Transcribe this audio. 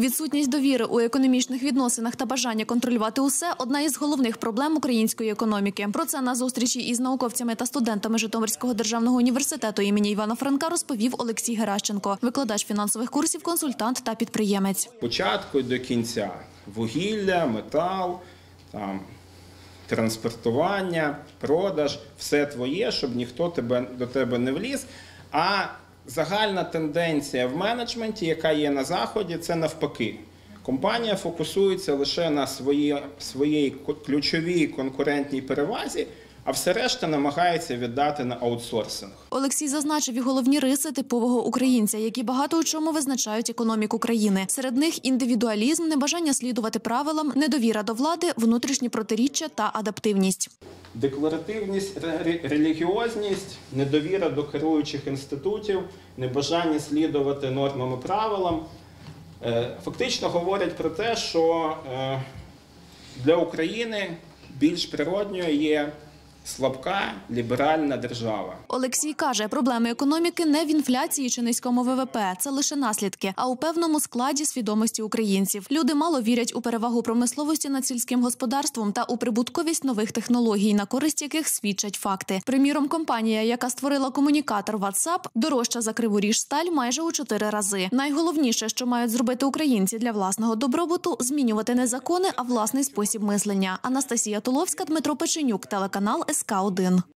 Відсутність довіри у економічних відносинах та бажання контролювати усе одна із головних проблем української економіки. Про це на зустрічі із науковцями та студентами Житомирського державного університету імені Івана Франка розповів Олексій Геращенко, викладач фінансових курсів, консультант та підприємець. початку до кінця. Вугілля, метал, там, транспортування, продаж, все твоє, щоб ніхто тебе, до тебе не вліз. А загальна тенденція в менеджменті, яка є на заході, це навпаки. Компанія фокусується лише на свої, своїй ко- ключовій конкурентній перевазі, а все решта намагається віддати на аутсорсинг. Олексій зазначив і головні риси типового українця, які багато у чому визначають економіку країни. Серед них індивідуалізм, небажання слідувати правилам, недовіра до влади, внутрішні протиріччя та адаптивність. Декларативність, релігіозність, недовіра до керуючих інститутів, небажання слідувати нормам і правилам е, фактично говорять про те, що е, для України більш природньою є слабка ліберальна держава. Олексій каже, проблеми економіки не в інфляції чи низькому ВВП, це лише наслідки, а у певному складі свідомості українців. Люди мало вірять у перевагу промисловості над сільським господарством та у прибутковість нових технологій, на користь яких свідчать факти. Приміром, компанія, яка створила комунікатор WhatsApp, дорожча за криворіж сталь майже у чотири рази. Найголовніше, що мають зробити українці для власного добробуту, змінювати не закони, а власний спосіб мислення. Анастасія Туловська, Дмитро Печенюк, телеканал СК 1